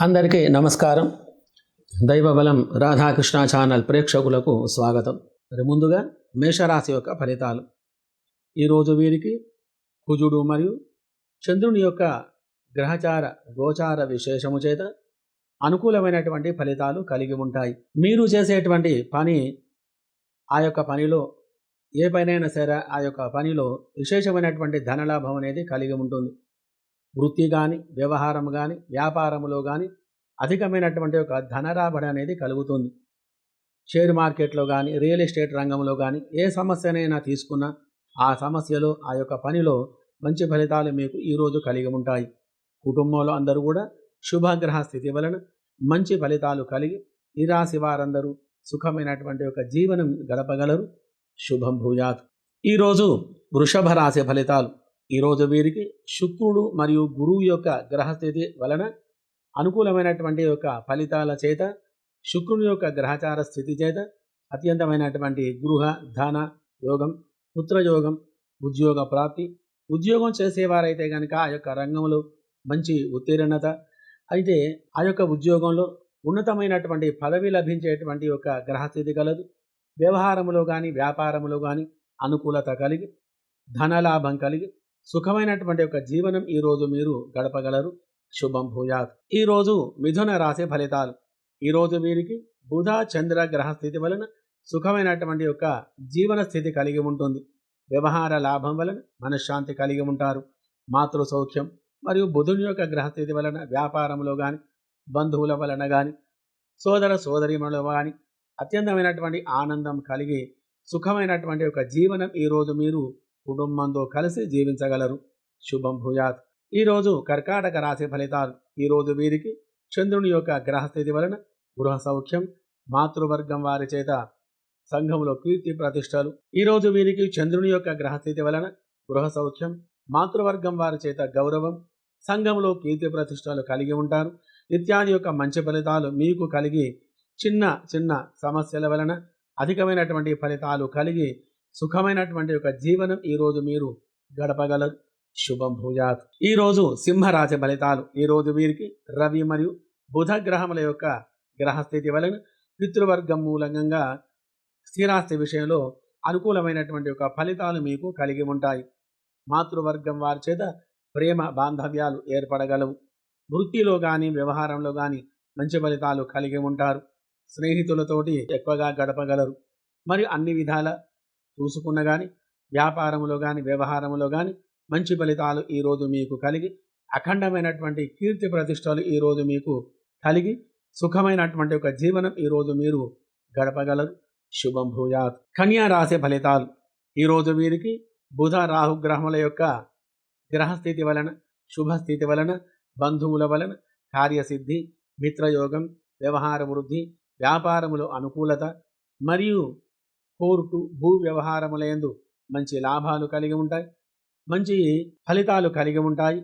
అందరికీ నమస్కారం. దైవబలం రాధాకృష్ణ ఛానల్ ప్రేక్షకులకు స్వాగతం. మరి ముందుగా మేషరాశి యొక్క ఫలితాలు. ఈరోజు వీరికి కుజుడు మరియు చంద్రుని యొక్క గ్రహచార గోచార విశేషము చేత అనుకూలమైనటువంటి ఫలితాలు కలిగి ఉంటాయి. మీరు చేసేటువంటి పని ఆ యొక్క పనిలో ఏ పనైనా సరే ఆ యొక్క పనిలో విశేషమైనటువంటి ధనలాభం అనేది కలిగి ఉంటుంది. వృత్తి కానీ వ్యవహారం కానీ వ్యాపారములో కానీ అధికమైనటువంటి ఒక ధనరాబడి అనేది కలుగుతుంది. షేర్ మార్కెట్లో కానీ రియల్ ఎస్టేట్ రంగంలో కానీ ఏ సమస్యనైనా తీసుకున్నా ఆ సమస్యలో ఆ యొక్క పనిలో మంచి ఫలితాలు మీకు ఈరోజు కలిగి ఉంటాయి. కుటుంబంలో అందరూ కూడా శుభగ్రహ స్థితి వలన మంచి ఫలితాలు కలిగి ఈ రాశి వారందరూ సుఖమైనటువంటి ఒక జీవనం గడపగలరు. శుభం భూయాత్. ఈరోజు వృషభ రాశి ఫలితాలు. ఈరోజు వీరికి శుక్రుడు మరియు గురువు యొక్క గ్రహస్థితి వలన అనుకూలమైనటువంటి యొక్క ఫలితాల చేత శుక్రుని యొక్క గ్రహచార స్థితి చేత అత్యంతమైనటువంటి గృహ ధన యోగం పుత్రయోగం ఉద్యోగ ప్రాప్తి. ఉద్యోగం చేసేవారైతే కనుక ఆ యొక్క రంగంలో మంచి ఉత్తీర్ణత. అయితే ఆ యొక్క ఉద్యోగంలో ఉన్నతమైనటువంటి పదవి లభించేటువంటి యొక్క గ్రహస్థితి కలదు. వ్యవహారములో కానీ వ్యాపారములో కానీ అనుకూలత కలిగి ధనలాభం కలిగి సుఖమైనటువంటి యొక్క జీవనం ఈరోజు మీరు గడపగలరు. శుభం భూయాత్. ఈరోజు మిథున రాశి ఫలితాలు. ఈరోజు వీరికి బుధ చంద్ర గ్రహ స్థితి వలన సుఖమైనటువంటి యొక్క జీవన స్థితి కలిగి ఉంటుంది. వ్యవహార లాభం వలన మనశ్శాంతి కలిగి ఉంటారు. మాతృ సౌఖ్యం మరియు బుధుని యొక్క గ్రహస్థితి వలన వ్యాపారంలో కానీ బంధువుల వలన కానీ సోదర సోదరిమల కానీ అత్యంతమైనటువంటి ఆనందం కలిగి సుఖమైనటువంటి ఒక జీవనం ఈరోజు మీరు కుటుంబంతో కలిసి జీవించగలరు. శుభం భూయాత్. ఈరోజు కర్కాటక రాశి ఫలితాలు. ఈరోజు వీరికి చంద్రుని యొక్క గ్రహస్థితి వలన గృహ సౌఖ్యం మాతృవర్గం వారి చేత సంఘంలో కీర్తి ప్రతిష్టలు. ఈరోజు వీరికి చంద్రుని యొక్క గ్రహస్థితి వలన గృహ సౌఖ్యం మాతృవర్గం వారి చేత గౌరవం సంఘంలో కీర్తి ప్రతిష్టలు కలిగి ఉంటారు. ఇత్యాది యొక్క మంచి ఫలితాలు మీకు కలిగి చిన్న చిన్న సమస్యల వలన అధికమైనటువంటి ఫలితాలు కలిగి సుఖమైనటువంటి యొక్క జీవనం ఈరోజు మీరు గడపగలరు. శుభం భూయాత్. ఈరోజు సింహరాశి ఫలితాలు. ఈరోజు వీరికి రవి మరియు బుధ గ్రహముల యొక్క గ్రహస్థితి వలన పితృవర్గం మూలంగా స్థిరాస్తి విషయంలో అనుకూలమైనటువంటి యొక్క ఫలితాలు మీకు కలిగి ఉంటాయి. మాతృవర్గం వారి చేత ప్రేమ బాంధవ్యాలు ఏర్పడగలవు. వృత్తిలో కానీ వ్యవహారంలో కానీ మంచి ఫలితాలు కలిగి ఉంటారు. స్నేహితులతోటి ఎక్కువగా గడపగలరు. మరియు అన్ని విధాల చూసుకున్న కానీ వ్యాపారంలో కానీ వ్యవహారంలో కానీ మంచి ఫలితాలు ఈరోజు మీకు కలిగి అఖండమైనటువంటి కీర్తి ప్రతిష్టలు ఈరోజు మీకు కలిగి సుఖమైనటువంటి ఒక జీవనం ఈరోజు మీరు గడపగలరు. శుభం భూయాత్. కన్యా రాశి ఫలితాలు. ఈరోజు వీరికి బుధ రాహుగ్రహముల యొక్క గ్రహస్థితి వలన శుభస్థితి వలన బంధువుల వలన కార్యసిద్ధి మిత్రయోగం వ్యవహార వృద్ధి వ్యాపారములో అనుకూలత మరియు కోర్టు భూ వ్యవహారములందు మంచి లాభాలు కలిగి ఉంటాయి మంచి ఫలితాలు కలిగి ఉంటాయి.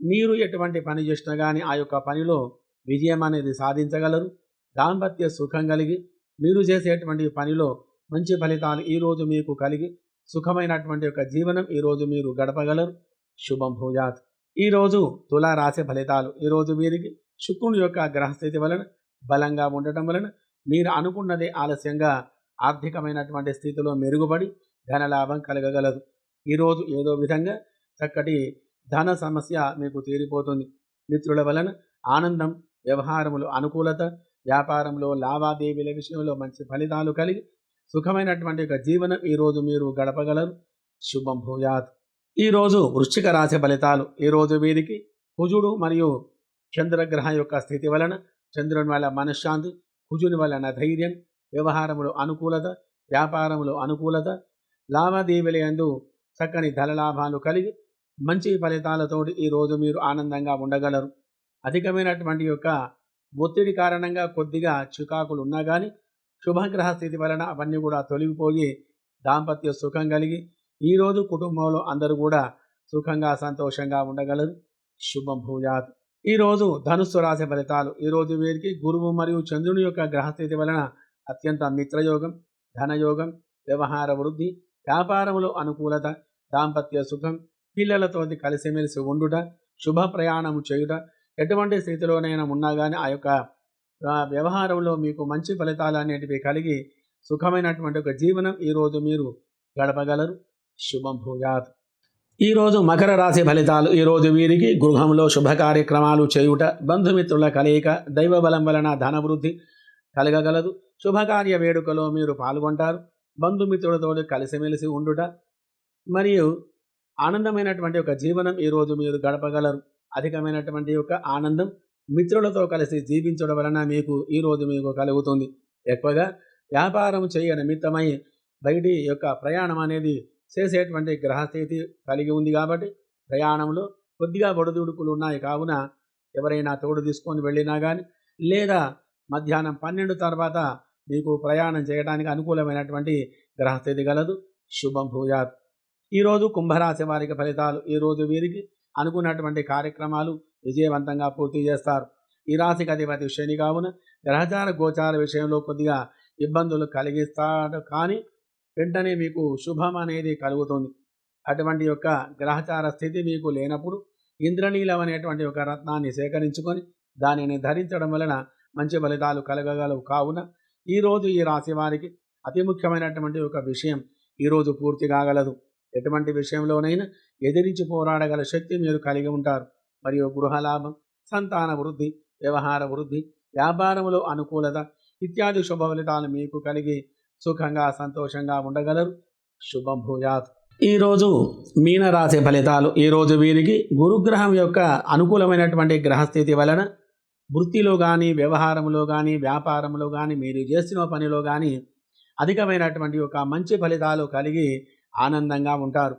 మీరు ఎటువంటి పని చేసినా కానీ ఆ యొక్క పనిలో విజయం అనేది సాధించగలరు. దాంపత్య సుఖం కలిగి మీరు చేసేటువంటి పనిలో మంచి ఫలితాలు ఈరోజు మీకు కలిగి సుఖమైనటువంటి యొక్క జీవనం ఈరోజు మీరు గడపగలరు. శుభం భూజాత్ ఈరోజు తులా రాసే ఫలితాలు ఈరోజు వీరికి శుక్రుని యొక్క గ్రహస్థితి వలన బలంగా ఉండటం వలన మీరు అనుకున్నదే ఆలస్యంగా ఆర్థికమైనటువంటి స్థితిలో మెరుగుపడి ధనలాభం కలగగలదు. ఈరోజు ఏదో విధంగా చక్కటి ధన సమస్య మీకు తీరిపోతుంది. మిత్రుల వలన ఆనందం వ్యవహారములు అనుకూలత వ్యాపారంలో లావాదేవీల విషయంలో మంచి ఫలితాలు కలిగి సుఖమైనటువంటి ఒక జీవనం ఈరోజు మీరు గడపగలరు. శుభం భూయాత్. ఈరోజు వృశ్చిక రాశి ఫలితాలు. ఈరోజు వీరికి కుజుడు మరియు చంద్రగ్రహం యొక్క స్థితి వలన చంద్రుని వల్ల మనశ్శాంతి కుజుని వలన ధైర్యం వ్యవహారములు అనుకూలత వ్యాపారములు అనుకూలత లావాదేవీలందు చక్కని ధనలాభాలు కలిగి మంచి ఫలితాలతోటి ఈరోజు మీరు ఆనందంగా ఉండగలరు. అధికమైనటువంటి యొక్క ఒత్తిడి కారణంగా కొద్దిగా చికాకులు ఉన్నా కానీ శుభగ్రహ స్థితి వలన అవన్నీ కూడా తొలగిపోయి దాంపత్య సుఖం కలిగి ఈరోజు కుటుంబంలో అందరూ కూడా సుఖంగా సంతోషంగా ఉండగలరు. శుభం భూజాత్ ఈరోజు ధనుస్సు రాశి ఫలితాలు ఈరోజు వీరికి గురువు మరియు చంద్రుని యొక్క గ్రహస్థితి వలన అత్యంత మిత్రయోగం ధనయోగం వ్యవహార వృద్ధి వ్యాపారములో అనుకూలత దాంపత్య సుఖం పిల్లలతో కలిసిమెలిసి ఉండుట శుభ ప్రయాణము చేయుట ఎటువంటి స్థితిలోనైనా ఉన్నా కానీ ఆ యొక్క వ్యవహారంలో మీకు మంచి ఫలితాలు అనేటివి కలిగి సుఖమైనటువంటి ఒక జీవనం ఈరోజు మీరు గడపగలరు. శుభం భూయాత్ ఈరోజు మకర రాశి ఫలితాలు ఈరోజు వీరికి గృహంలో శుభ కార్యక్రమాలు చేయుట బంధుమిత్రుల కలయిక దైవబలం వలన ధనవృద్ధి కలగగలదు. శుభకార్య వేడుకలో మీరు పాల్గొంటారు. బంధుమిత్రులతో కలిసిమెలిసి ఉండుట మరియు ఆనందమైనటువంటి ఒక జీవనం ఈరోజు మీరు గడపగలరు. అధికమైనటువంటి యొక్క ఆనందం మిత్రులతో కలిసి జీవించడం వలన మీకు ఈరోజు మీకు కలుగుతుంది. ఎక్కువగా వ్యాపారం చేయ నిమిత్తమై బయటి యొక్క ప్రయాణం అనేది చేసేటువంటి గ్రహస్థితి కలిగి ఉంది కాబట్టి ప్రయాణంలో కొద్దిగా ఒడిదుడుకులు ఉన్నాయి. కావున ఎవరైనా తోడు తీసుకొని వెళ్ళినా కానీ లేదా మధ్యాహ్నం పన్నెండు తర్వాత మీకు ప్రయాణం చేయడానికి అనుకూలమైనటువంటి గ్రహస్థితి గలదు. శుభం భూయాత్. ఈరోజు కుంభరాశి వారికి ఫలితాలు ఈరోజు వీరికి అనుకున్నటువంటి కార్యక్రమాలు విజయవంతంగా పూర్తి చేస్తారు. ఈ రాశికి అధిపతి శని కావున గ్రహచార గోచార విషయంలో కొద్దిగా ఇబ్బందులు కలిగిస్తాడు. కానీ వెంటనే మీకు శుభం అనేది కలుగుతుంది. అటువంటి యొక్క గ్రహచార స్థితి మీకు లేనప్పుడు ఇంద్రనీలం అనేటువంటి ఒక రత్నాన్ని సేకరించుకొని దానిని ధరించడం వలన మంచి ఫలితాలు కలగగలవు. కావున ఈరోజు ఈ రాశి వారికి అతి ముఖ్యమైనటువంటి ఒక విషయం. ఈరోజు పూర్తి కాగలదు. ఎటువంటి విషయంలోనైనా ఎదిరించి పోరాడగల శక్తి మీరు కలిగి ఉంటారు. మరియు గృహలాభం సంతాన వృద్ధి వ్యవహార వృద్ధి వ్యాపారంలో అనుకూలత ఇత్యాది శుభ ఫలితాలు మీకు కలిగి సుఖంగా సంతోషంగా ఉండగలరు. శుభం భూయాత్. ఈరోజు మీనరాశి ఫలితాలు. ఈరోజు వీరికి గురుగ్రహం యొక్క అనుకూలమైనటువంటి గ్రహస్థితి వలన వృత్తిలో కానీ వ్యవహారంలో కానీ వ్యాపారంలో కానీ మీరు చేసిన పనిలో కానీ అధికమైనటువంటి ఒక మంచి ఫలితాలు కలిగి ఆనందంగా ఉంటారు.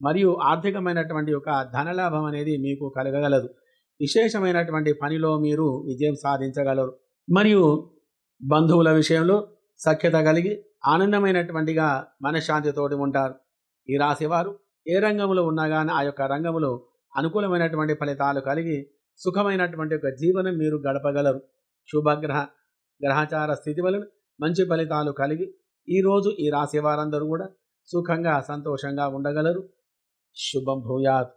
మరియు ఆర్థికమైనటువంటి ఒక ధనలాభం అనేది మీకు కలగగలదు. విశేషమైనటువంటి పనిలో మీరు విజయం సాధించగలరు. మరియు బంధువుల విషయంలో సఖ్యత కలిగి ఆనందమైనటువంటిగా మనశ్శాంతితోటి ఉంటారు. ఈ రాశివారు ఏ రంగంలో ఉన్నా కానీ ఆ యొక్క రంగంలో అనుకూలమైనటువంటి ఫలితాలు కలిగి సుఖమైనటువంటి ఒక జీవనం మీరు గడపగలరు. శుభగ్రహ గ్రహచార స్థితి వలన మంచి ఫలితాలు కలిగి ఈరోజు ఈ రాశి వారందరూ కూడా సుఖంగా సంతోషంగా ఉండగలరు. శుభం భూయాత్.